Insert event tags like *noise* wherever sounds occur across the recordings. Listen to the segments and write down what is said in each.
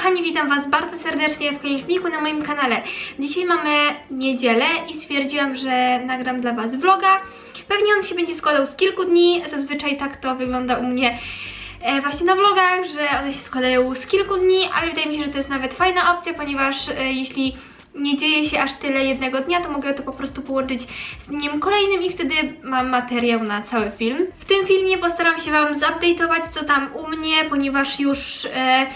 kochani, witam Was bardzo serdecznie w kolejnym filmiku na moim kanale. Dzisiaj mamy niedzielę i stwierdziłam, że nagram dla Was vloga. Pewnie on się będzie składał z kilku dni, zazwyczaj tak to wygląda u mnie e, właśnie na vlogach, że one się składają z kilku dni, ale wydaje mi się, że to jest nawet fajna opcja, ponieważ e, jeśli nie dzieje się aż tyle jednego dnia, to mogę to po prostu połączyć z dniem kolejnym i wtedy mam materiał na cały film. W tym filmie postaram się Wam zupdate'ować co tam u mnie, ponieważ już e,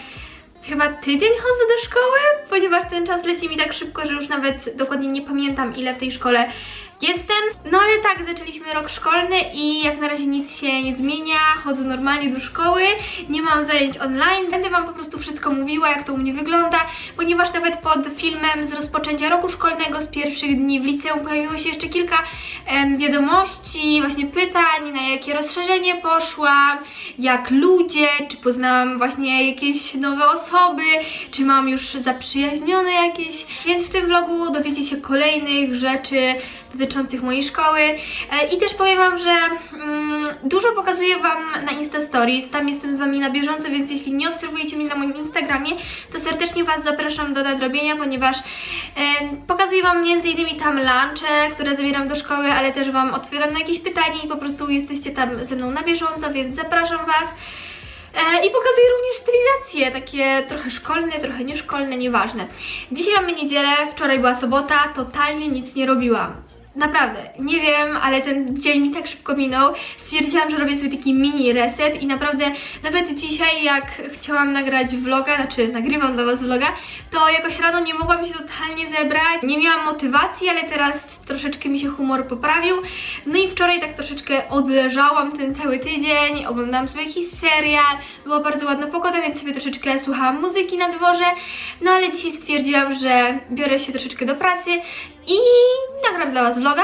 chyba tydzień chodzę do szkoły, ponieważ ten czas leci mi tak szybko, że już nawet dokładnie nie pamiętam ile w tej szkole jestem. No ale tak, zaczęliśmy rok szkolny i jak na razie nic się nie zmienia, chodzę normalnie do szkoły, nie mam zajęć online, będę Wam po prostu wszystko mówiła, jak to u mnie wygląda, ponieważ nawet pod filmem z rozpoczęcia roku szkolnego, z pierwszych dni w liceum pojawiło się jeszcze kilka em, wiadomości, właśnie pytań, na jakie rozszerzenie poszłam, jak ludzie, czy poznałam właśnie jakieś nowe osoby, czy mam już zaprzyjaźnione jakieś, więc w tym vlogu dowiecie się kolejnych rzeczy dotyczących mojej szkoły E, i też powiem Wam, że mm, dużo pokazuję Wam na Insta Stories, tam jestem z Wami na bieżąco, więc jeśli nie obserwujecie mnie na moim Instagramie, to serdecznie Was zapraszam do nadrobienia, ponieważ e, pokazuję Wam innymi tam lunche, które zabieram do szkoły, ale też Wam odpowiadam na jakieś pytania i po prostu jesteście tam ze mną na bieżąco, więc zapraszam Was. E, I pokazuję również stylizacje, takie trochę szkolne, trochę nieszkolne, nieważne. Dzisiaj mamy niedzielę, wczoraj była sobota, totalnie nic nie robiłam. Naprawdę, nie wiem, ale ten dzień mi tak szybko minął. Stwierdziłam, że robię sobie taki mini reset i naprawdę nawet dzisiaj jak chciałam nagrać vloga, znaczy nagrywam dla Was vloga, to jakoś rano nie mogłam się totalnie zebrać. Nie miałam motywacji, ale teraz troszeczkę mi się humor poprawił. No i wczoraj tak troszeczkę odleżałam ten cały tydzień, oglądałam sobie jakiś serial, była bardzo ładna pogoda, więc sobie troszeczkę słuchałam muzyki na dworze. No ale dzisiaj stwierdziłam, że biorę się troszeczkę do pracy i nagram dla Was vloga.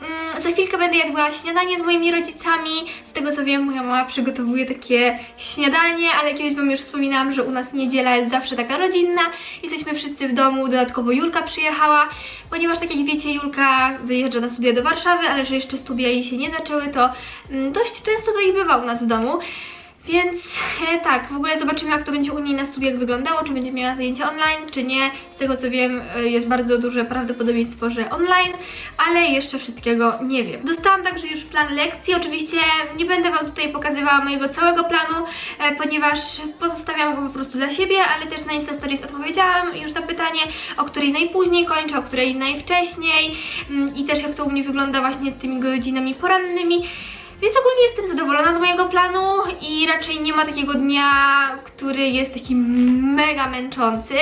Mm, Za chwilkę będę jadła śniadanie z moimi rodzicami. Z tego co wiem, moja mama przygotowuje takie śniadanie, ale kiedyś Wam już wspominałam, że u nas niedziela jest zawsze taka rodzinna. Jesteśmy wszyscy w domu, dodatkowo Julka przyjechała, ponieważ tak jak wiecie, Julka wyjeżdża na studia do Warszawy, ale że jeszcze studia jej się nie zaczęły, to mm, dość często to ich bywa u nas w domu. Więc e, tak, w ogóle zobaczymy jak to będzie u niej na studiach wyglądało, czy będzie miała zajęcia online, czy nie. Z tego co wiem e, jest bardzo duże prawdopodobieństwo, że online, ale jeszcze wszystkiego nie wiem. Dostałam także już plan lekcji, oczywiście nie będę Wam tutaj pokazywała mojego całego planu, e, ponieważ pozostawiam go po prostu dla siebie, ale też na Insta Stories odpowiedziałam już na pytanie, o której najpóźniej kończę, o której najwcześniej mm, i też jak to u mnie wygląda właśnie z tymi godzinami porannymi. Więc ogólnie jestem zadowolona z mojego planu i raczej nie ma takiego dnia, który jest taki mega męczący.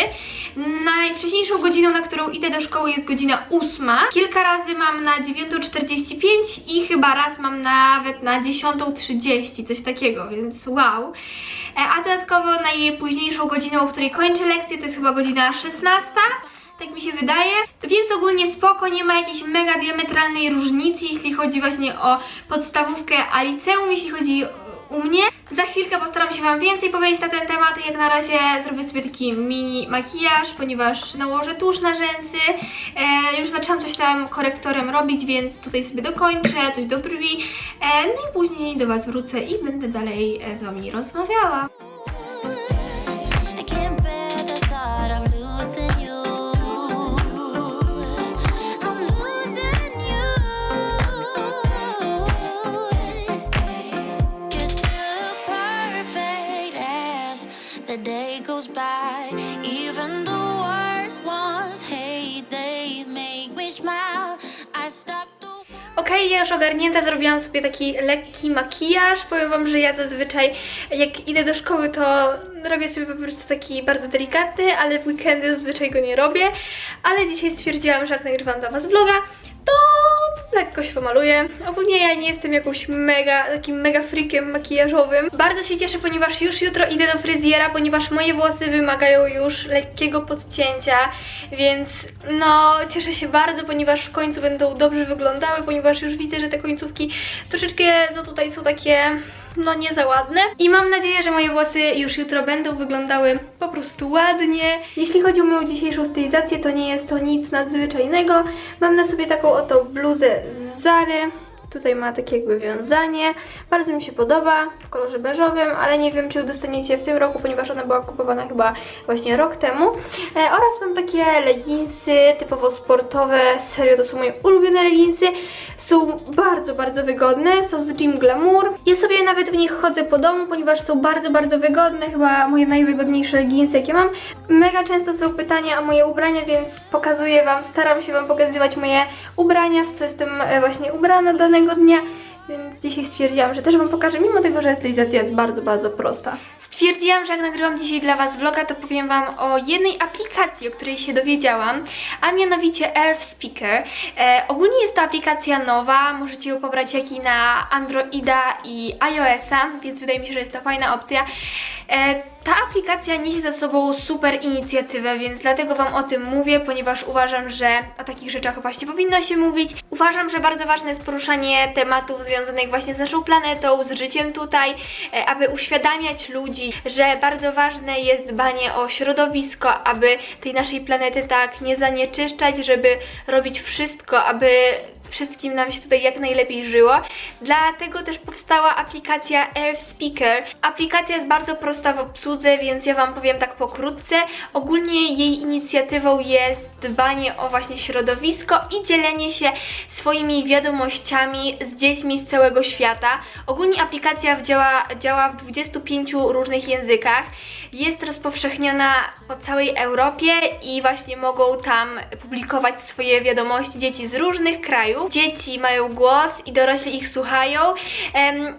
Najwcześniejszą godziną, na którą idę do szkoły jest godzina 8. Kilka razy mam na 9.45 i chyba raz mam nawet na 10.30, coś takiego, więc wow. E, A dodatkowo najpóźniejszą godziną, o której kończę lekcję, to jest chyba godzina 16 tak mi się wydaje. Więc ogólnie spoko, nie ma jakiejś mega diametralnej różnicy, jeśli chodzi właśnie o podstawówkę, a liceum, jeśli chodzi u mnie. Za chwilkę postaram się Wam więcej powiedzieć na ten temat. Jak na razie zrobię sobie taki mini makijaż, ponieważ nałożę tusz na rzęsy. E, już zaczęłam coś tam korektorem robić, więc tutaj sobie dokończę, coś do brwi. E, no i później do Was wrócę i będę dalej e, z Wami rozmawiała. The day goes by. Even the worst ones they make me smile. I stop Okej, ja już ogarnięta, zrobiłam sobie taki lekki makijaż. Powiem Wam, że ja zazwyczaj jak idę do szkoły, to robię sobie po prostu taki bardzo delikatny, ale w weekendy zazwyczaj go nie robię. Ale dzisiaj stwierdziłam, że jak nagrywam dla Was vloga, to lekko się pomaluję. Ogólnie ja nie jestem jakąś mega, takim mega freakiem makijażowym. Bardzo się cieszę, ponieważ już jutro idę do fryzjera, ponieważ moje włosy wymagają już lekkiego podcięcia, więc no cieszę się bardzo, ponieważ w końcu będą dobrze wyglądały, ponieważ już widzę, że te końcówki troszeczkę no tutaj są takie no nie za ładne. I mam nadzieję, że moje włosy już jutro będą wyglądały po prostu ładnie. Jeśli chodzi o moją dzisiejszą stylizację, to nie jest to nic nadzwyczajnego. Mam na sobie taką oto bluzę z Zary. Tutaj ma takie jakby wiązanie. Bardzo mi się podoba w kolorze beżowym, ale nie wiem, czy ją w tym roku, ponieważ ona była kupowana chyba właśnie rok temu. E, oraz mam takie leginsy typowo sportowe. Serio, to są moje ulubione leginsy. Są bardzo, bardzo wygodne. Są z Gym Glamour. Ja sobie nawet w nich chodzę po domu, ponieważ są bardzo, bardzo wygodne. Chyba moje najwygodniejsze leginsy, jakie mam. Mega często są pytania o moje ubrania, więc pokazuję Wam, staram się Wam pokazywać moje ubrania, w co jestem e, właśnie ubrana danego dnia. Więc dzisiaj stwierdziłam, że też Wam pokażę, mimo tego, że stylizacja jest bardzo, bardzo prosta. Stwierdziłam, że jak nagrywam dzisiaj dla Was vloga, to powiem Wam o jednej aplikacji, o której się dowiedziałam, a mianowicie Earth Speaker. E, ogólnie jest to aplikacja nowa, możecie ją pobrać jak i na Androida i iOS-a, więc wydaje mi się, że jest to fajna opcja. E, ta aplikacja niesie za sobą super inicjatywę, więc dlatego Wam o tym mówię, ponieważ uważam, że o takich rzeczach właśnie powinno się mówić. Uważam, że bardzo ważne jest poruszanie tematów związanych właśnie z naszą planetą, z życiem tutaj, e, aby uświadamiać ludzi, że bardzo ważne jest dbanie o środowisko, aby tej naszej planety tak nie zanieczyszczać, żeby robić wszystko, aby wszystkim nam się tutaj jak najlepiej żyło. Dlatego też powstała aplikacja Earth Speaker. Aplikacja jest bardzo prosta w obsłudze, więc ja Wam powiem tak pokrótce. Ogólnie jej inicjatywą jest dbanie o właśnie środowisko i dzielenie się swoimi wiadomościami z dziećmi z całego świata. Ogólnie aplikacja działa, działa w 25 różnych językach. Jest rozpowszechniona po całej Europie i właśnie mogą tam publikować swoje wiadomości dzieci z różnych krajów. Dzieci mają głos i dorośli ich słuchają.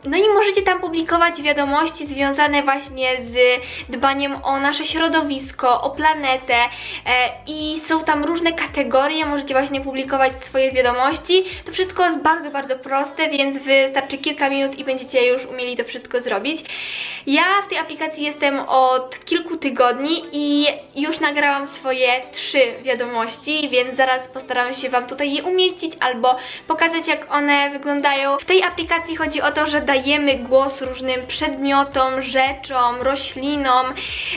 No i możecie tam publikować wiadomości związane właśnie z dbaniem o nasze środowisko, o planetę e, i są tam różne kategorie, możecie właśnie publikować swoje wiadomości. To wszystko jest bardzo, bardzo proste, więc wystarczy kilka minut i będziecie już umieli to wszystko zrobić. Ja w tej aplikacji jestem od kilku tygodni i już nagrałam swoje trzy wiadomości, więc zaraz postaram się Wam tutaj je umieścić albo pokazać jak one wyglądają. W tej aplikacji chodzi o to, że dajemy głos różnym przedmiotom, rzeczom, roślinom.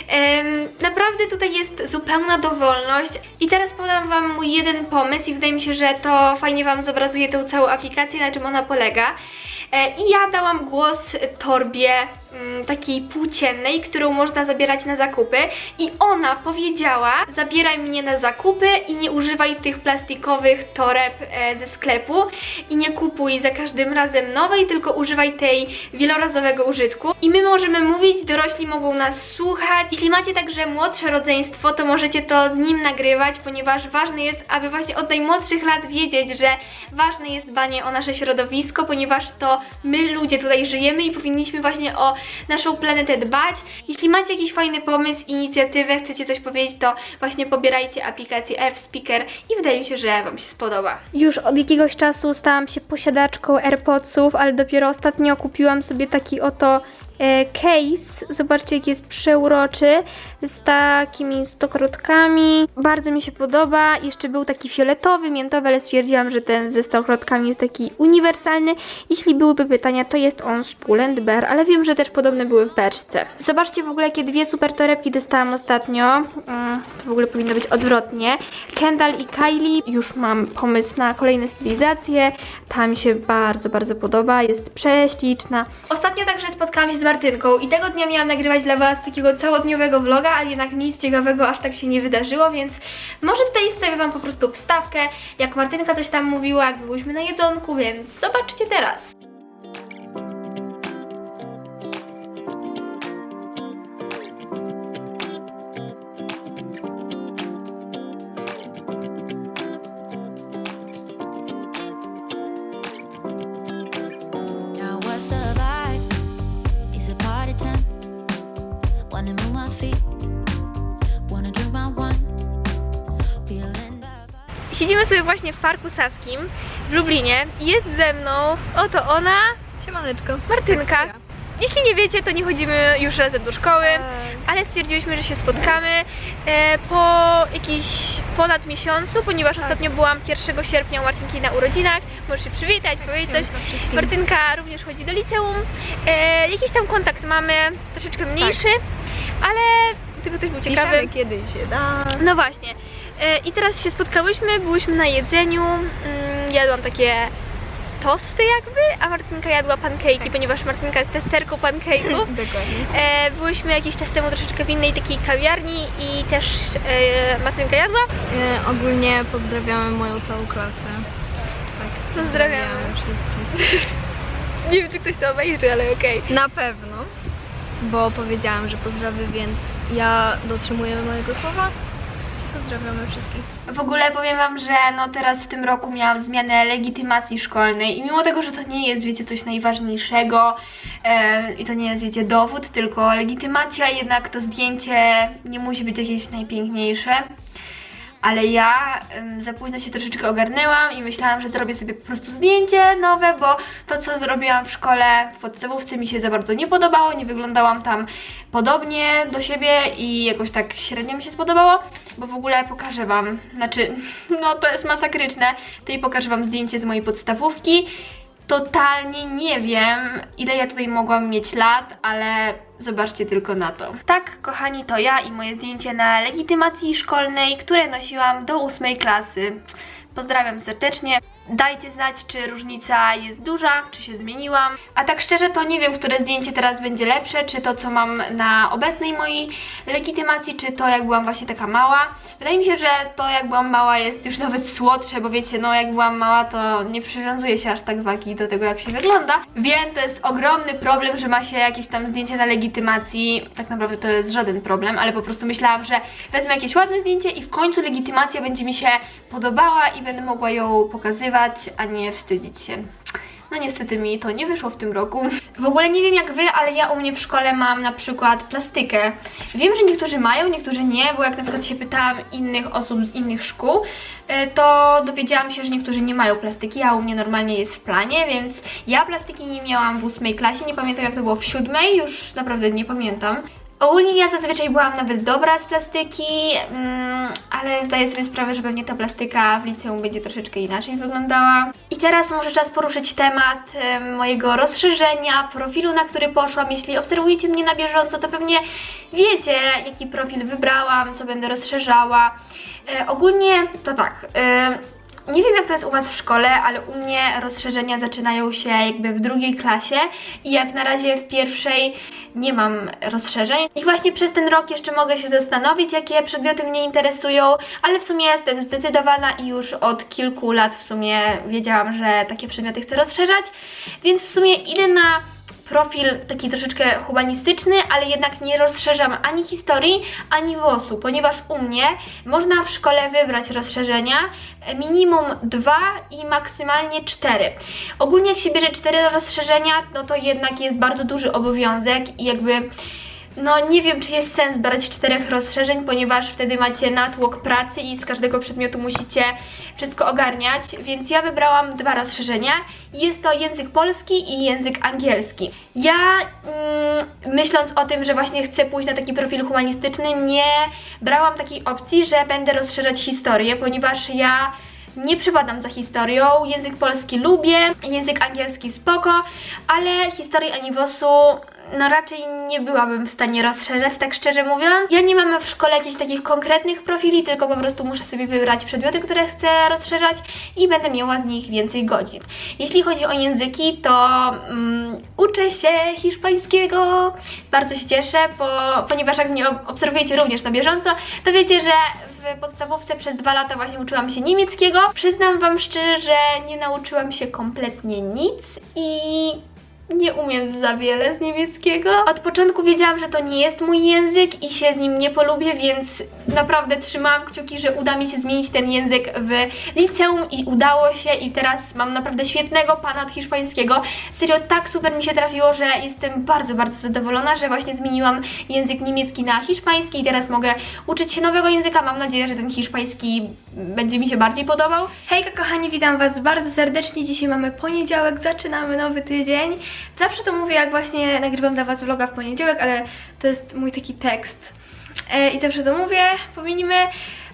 Em, naprawdę tutaj jest zupełna dowolność i teraz podam Wam mój jeden pomysł i wydaje mi się, że to fajnie Wam zobrazuje tę całą aplikację, na czym ona polega. E, I ja dałam głos torbie takiej płóciennej, którą można zabierać na zakupy. I ona powiedziała zabieraj mnie na zakupy i nie używaj tych plastikowych toreb e, ze sklepu. I nie kupuj za każdym razem nowej, tylko używaj tej wielorazowego użytku. I my możemy mówić, dorośli mogą nas słuchać. Jeśli macie także młodsze rodzeństwo, to możecie to z nim nagrywać, ponieważ ważne jest, aby właśnie od najmłodszych lat wiedzieć, że ważne jest dbanie o nasze środowisko, ponieważ to my ludzie tutaj żyjemy i powinniśmy właśnie o naszą planetę dbać. Jeśli macie jakiś fajny pomysł, inicjatywę, chcecie coś powiedzieć, to właśnie pobierajcie aplikację Earth Speaker i wydaje mi się, że Wam się spodoba. Już od jakiegoś czasu stałam się posiadaczką AirPodsów, ale dopiero ostatnio kupiłam sobie taki oto case. Zobaczcie, jaki jest przeuroczy. Z takimi stokrotkami. Bardzo mi się podoba. Jeszcze był taki fioletowy, miętowy, ale stwierdziłam, że ten ze stokrotkami jest taki uniwersalny. Jeśli byłyby pytania, to jest on z Pull Bear, ale wiem, że też podobne były w Berszce. Zobaczcie w ogóle, jakie dwie super torebki dostałam ostatnio. Mm, to w ogóle powinno być odwrotnie. Kendall i Kylie. Już mam pomysł na kolejne stylizacje. Ta mi się bardzo, bardzo podoba. Jest prześliczna. Ostatnio także spotkałam się z Martynką i tego dnia miałam nagrywać dla Was takiego całodniowego vloga, ale jednak nic ciekawego aż tak się nie wydarzyło, więc może tutaj wstawię Wam po prostu wstawkę, jak Martynka coś tam mówiła, jak byłyśmy na jedzonku, więc zobaczcie teraz. Siedzimy sobie właśnie w Parku Saskim w Lublinie i jest ze mną oto ona, Siemaneczko. Martynka. Jeśli nie wiecie, to nie chodzimy już razem do szkoły, Eee. ale stwierdziłyśmy, że się spotkamy e, po jakiś ponad miesiącu, ponieważ Tak. ostatnio byłam 1 sierpnia u Martynki na urodzinach. Możesz się przywitać, powiedzieć coś. Martynka również chodzi do liceum. E, jakiś tam kontakt mamy, troszeczkę mniejszy, ale gdyby ktoś był ciekawy. Piszemy kiedy się da. No właśnie. E, I teraz się spotkałyśmy, byłyśmy na jedzeniu. Mm, Jadłam takie tosty jakby, a Martynka jadła pancake'i, ponieważ Martynka jest testerką pancake'ów. *laughs* Dokładnie. E, byłyśmy jakiś czas temu troszeczkę w innej takiej kawiarni i też e, Martynka jadła. E, ogólnie pozdrawiamy moją całą klasę. Tak, Pozdrawiamy. wszystkich. *laughs* Nie wiem, czy ktoś to obejrzy, ale okej. Na pewno, bo powiedziałam, że pozdrawię, więc ja dotrzymuję mojego słowa. Pozdrawiamy wszystkich. W ogóle powiem Wam, że no teraz w tym roku miałam zmianę legitymacji szkolnej i mimo tego, że to nie jest, wiecie, coś najważniejszego e, i to nie jest, wiecie, dowód, tylko legitymacja, jednak to zdjęcie nie musi być jakieś najpiękniejsze. Ale ja em, za późno się troszeczkę ogarnęłam i myślałam, że zrobię sobie po prostu zdjęcie nowe, bo to, co zrobiłam w szkole, w podstawówce mi się za bardzo nie podobało, nie wyglądałam tam podobnie do siebie i jakoś tak średnio mi się spodobało, bo w ogóle pokażę Wam, znaczy, *laughs* no to jest masakryczne, tutaj pokażę Wam zdjęcie z mojej podstawówki. Totalnie nie wiem, ile ja tutaj mogłam mieć lat, ale zobaczcie tylko na to. Tak, kochani, to ja i moje zdjęcie na legitymacji szkolnej, które nosiłam do ósmej klasy. Pozdrawiam serdecznie. Dajcie znać, czy różnica jest duża, czy się zmieniłam. A tak szczerze to nie wiem, które zdjęcie teraz będzie lepsze, czy to, co mam na obecnej mojej legitymacji, czy to, jak byłam właśnie taka mała. Wydaje mi się, że to, jak byłam mała, jest już nawet słodsze, bo wiecie, no jak byłam mała, to nie przywiązuje się aż tak wagi do tego, jak się wygląda. Wiem, to jest ogromny problem, że ma się jakieś tam zdjęcie na legitymacji. Tak naprawdę to jest żaden problem, ale po prostu myślałam, że wezmę jakieś ładne zdjęcie i w końcu legitymacja będzie mi się podobała i będę mogła ją pokazywać, a nie wstydzić się. No niestety mi to nie wyszło w tym roku. W ogóle nie wiem jak wy, ale ja u mnie w szkole mam na przykład plastykę. Wiem, że niektórzy mają, niektórzy nie, bo jak na przykład się pytałam innych osób z innych szkół, y, to dowiedziałam się, że niektórzy nie mają plastyki, a u mnie normalnie jest w planie, więc ja plastyki nie miałam w ósmej klasie, nie pamiętam jak to było w siódmej, już naprawdę nie pamiętam. Ogólnie ja zazwyczaj byłam nawet dobra z plastyki, mm, ale zdaję sobie sprawę, że pewnie ta plastyka w liceum będzie troszeczkę inaczej wyglądała. I teraz może czas poruszyć temat em, mojego rozszerzenia, profilu, na który poszłam. Jeśli obserwujecie mnie na bieżąco, to pewnie wiecie, jaki profil wybrałam, co będę rozszerzała. E, ogólnie to tak. E, nie wiem jak to jest u Was w szkole, ale u mnie rozszerzenia zaczynają się jakby w drugiej klasie i jak na razie w pierwszej nie mam rozszerzeń. I właśnie przez ten rok jeszcze mogę się zastanowić, jakie przedmioty mnie interesują, ale w sumie jestem zdecydowana i już od kilku lat w sumie wiedziałam, że takie przedmioty chcę rozszerzać, więc w sumie idę na profil taki troszeczkę humanistyczny, ale jednak nie rozszerzam ani historii, ani WOS-u, ponieważ u mnie można w szkole wybrać rozszerzenia e, minimum dwa i maksymalnie cztery. Ogólnie jak się bierze cztery rozszerzenia, no to jednak jest bardzo duży obowiązek i jakby no nie wiem, czy jest sens brać czterech rozszerzeń, ponieważ wtedy macie natłok pracy i z każdego przedmiotu musicie wszystko ogarniać, więc ja wybrałam dwa rozszerzenia. Jest to język polski i język angielski. Ja mm, myśląc o tym, że właśnie chcę pójść na taki profil humanistyczny, nie brałam takiej opcji, że będę rozszerzać historię, ponieważ ja nie przypadam za historią, język polski lubię, język angielski spoko, ale historii ani WOS-u no raczej nie byłabym w stanie rozszerzać, tak szczerze mówiąc. Ja nie mam w szkole jakichś takich konkretnych profili, tylko po prostu muszę sobie wybrać przedmioty, które chcę rozszerzać i będę miała z nich więcej godzin. Jeśli chodzi o języki, to mm, uczę się hiszpańskiego. Bardzo się cieszę, bo, ponieważ jak mnie ob- obserwujecie również na bieżąco, to wiecie, że w podstawówce przez dwa lata właśnie uczyłam się niemieckiego. Przyznam Wam szczerze, że nie nauczyłam się kompletnie nic i nie umiem za wiele z niemieckiego. Od początku wiedziałam, że to nie jest mój język i się z nim nie polubię, więc naprawdę trzymałam kciuki, że uda mi się zmienić ten język w liceum i udało się i teraz mam naprawdę świetnego pana od hiszpańskiego. Serio, tak super mi się trafiło, że jestem bardzo, bardzo zadowolona, że właśnie zmieniłam język niemiecki na hiszpański i teraz mogę uczyć się nowego języka. Mam nadzieję, że ten hiszpański będzie mi się bardziej podobał. Hejka kochani, witam Was bardzo serdecznie. Dzisiaj mamy poniedziałek, zaczynamy nowy tydzień. Zawsze to mówię, jak właśnie nagrywam dla Was vloga w poniedziałek, ale to jest mój taki tekst. E, I zawsze to mówię, powinniśmy...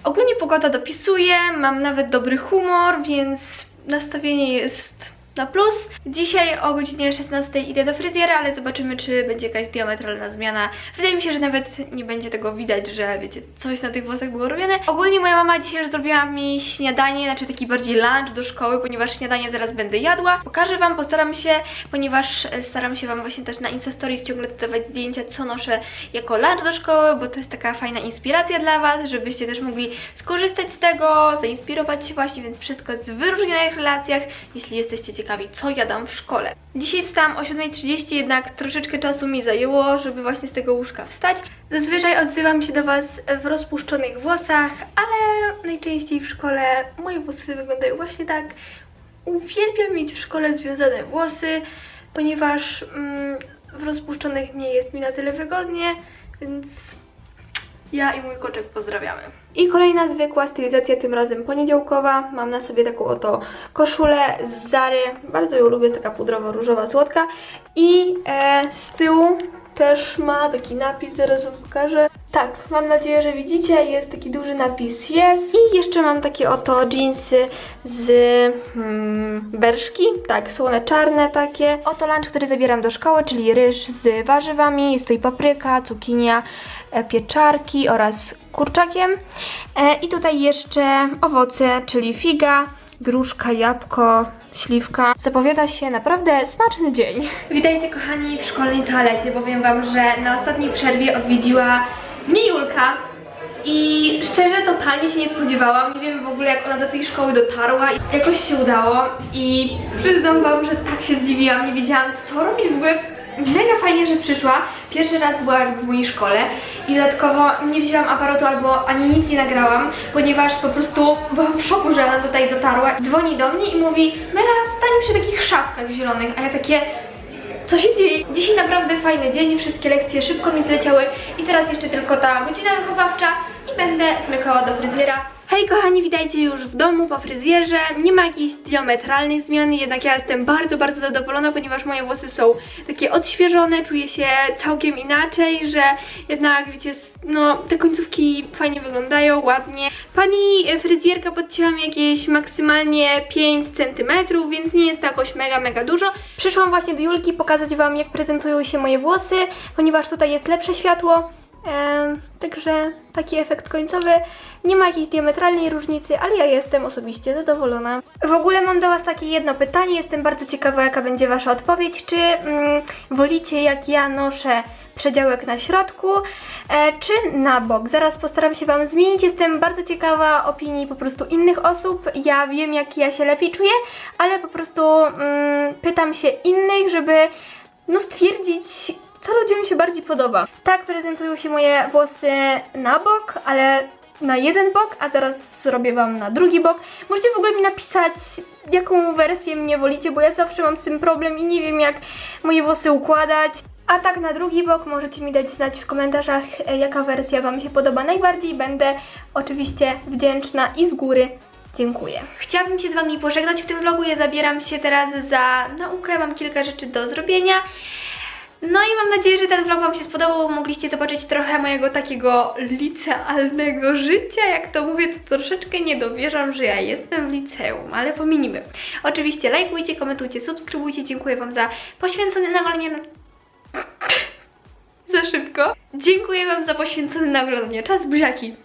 Ogólnie pogoda dopisuje, mam nawet dobry humor, więc nastawienie jest na plus. Dzisiaj o godzinie 16 idę do fryzjera, ale zobaczymy, czy będzie jakaś diametralna zmiana. Wydaje mi się, że nawet nie będzie tego widać, że wiecie, coś na tych włosach było robione. Ogólnie moja mama dzisiaj już zrobiła mi śniadanie, znaczy taki bardziej lunch do szkoły, ponieważ śniadanie zaraz będę jadła. Pokażę Wam, postaram się, ponieważ e, staram się Wam właśnie też na Insta Stories ciągle dodawać zdjęcia, co noszę jako lunch do szkoły, bo to jest taka fajna inspiracja dla Was, żebyście też mogli skorzystać z tego, zainspirować się właśnie, więc wszystko jest w wyróżnionych relacjach, jeśli jesteście ciekawi, co jadam w szkole. Dzisiaj wstałam o 7.30, jednak troszeczkę czasu mi zajęło, żeby właśnie z tego łóżka wstać. Zazwyczaj odzywam się do Was w rozpuszczonych włosach, ale najczęściej w szkole moje włosy wyglądają właśnie tak. Uwielbiam mieć w szkole związane włosy, ponieważ mm, w rozpuszczonych nie jest mi na tyle wygodnie, więc ja i mój koczek pozdrawiamy. I kolejna zwykła stylizacja, tym razem poniedziałkowa. Mam na sobie taką oto koszulę z Zary. Bardzo ją lubię, jest taka pudrowo-różowa, słodka. I e, z tyłu też ma taki napis, zaraz Wam pokażę. Tak, mam nadzieję, że widzicie, jest taki duży napis Yes. I jeszcze mam takie oto jeansy z hmm, berszki, tak, są one czarne takie. Oto lunch, który zabieram do szkoły, czyli ryż z warzywami, jest tutaj papryka, cukinia, pieczarki oraz kurczakiem. E, I tutaj jeszcze owoce, czyli figa, gruszka, jabłko, śliwka. Zapowiada się naprawdę smaczny dzień. Witajcie kochani w szkolnej toalecie. Powiem Wam, że na ostatniej przerwie odwiedziła mnie Julka. I szczerze totalnie się nie spodziewałam. Nie wiem w ogóle jak ona do tej szkoły dotarła. Jakoś się udało i przyznam Wam, że tak się zdziwiłam. Nie wiedziałam co robić w ogóle. Mega fajnie, że przyszła. Pierwszy raz była jakby w mojej szkole i dodatkowo nie wzięłam aparatu albo ani nic nie nagrałam, ponieważ po prostu byłam w szoku, że ona tutaj dotarła. Dzwoni do mnie i mówi, Mela, stań przy takich szafkach zielonych, a ja takie... Co się dzieje? Dzisiaj naprawdę fajny dzień, wszystkie lekcje szybko mi zleciały i teraz jeszcze tylko ta godzina wychowawcza i będę zmykała do fryzjera. Hej kochani, witajcie już w domu po fryzjerze. Nie ma jakiejś diametralnej zmiany, jednak ja jestem bardzo, bardzo zadowolona, ponieważ moje włosy są takie odświeżone, czuję się całkiem inaczej, że jednak wiecie, no te końcówki fajnie wyglądają, ładnie. Pani fryzjerka podcięła mi jakieś maksymalnie 5 cm, więc nie jest to jakoś mega, mega dużo. Przyszłam właśnie do Julki pokazać Wam jak prezentują się moje włosy, ponieważ tutaj jest lepsze światło. Em, także taki efekt końcowy. Nie ma jakiejś diametralnej różnicy, ale ja jestem osobiście zadowolona. W ogóle mam do Was takie jedno pytanie. Jestem bardzo ciekawa, jaka będzie Wasza odpowiedź. Czy mm, wolicie, jak ja noszę przedziałek na środku, e, czy na bok? Zaraz postaram się Wam zmienić. Jestem bardzo ciekawa opinii po prostu innych osób. Ja wiem, jak ja się lepiej czuję, ale po prostu mm, pytam się innych, żeby no stwierdzić, co ludziom się bardziej podoba. Tak prezentują się moje włosy na bok, ale na jeden bok, a zaraz zrobię Wam na drugi bok. Możecie w ogóle mi napisać, jaką wersję mnie wolicie, bo ja zawsze mam z tym problem i nie wiem, jak moje włosy układać. A tak na drugi bok możecie mi dać znać w komentarzach, e, jaka wersja Wam się podoba najbardziej. Będę oczywiście wdzięczna i z góry Dziękuję. Chciałabym się z Wami pożegnać w tym vlogu. Ja zabieram się teraz za naukę. Mam kilka rzeczy do zrobienia. No i mam nadzieję, że ten vlog Wam się spodobał. Mogliście zobaczyć trochę mojego takiego licealnego życia. Jak to mówię, to troszeczkę nie dowierzam, że ja jestem w liceum, ale pominimy. Oczywiście lajkujcie, komentujcie, subskrybujcie. Dziękuję Wam za poświęcony na *coughs* za szybko. Dziękuję Wam za poświęcony na oglądanie czas, buziaki.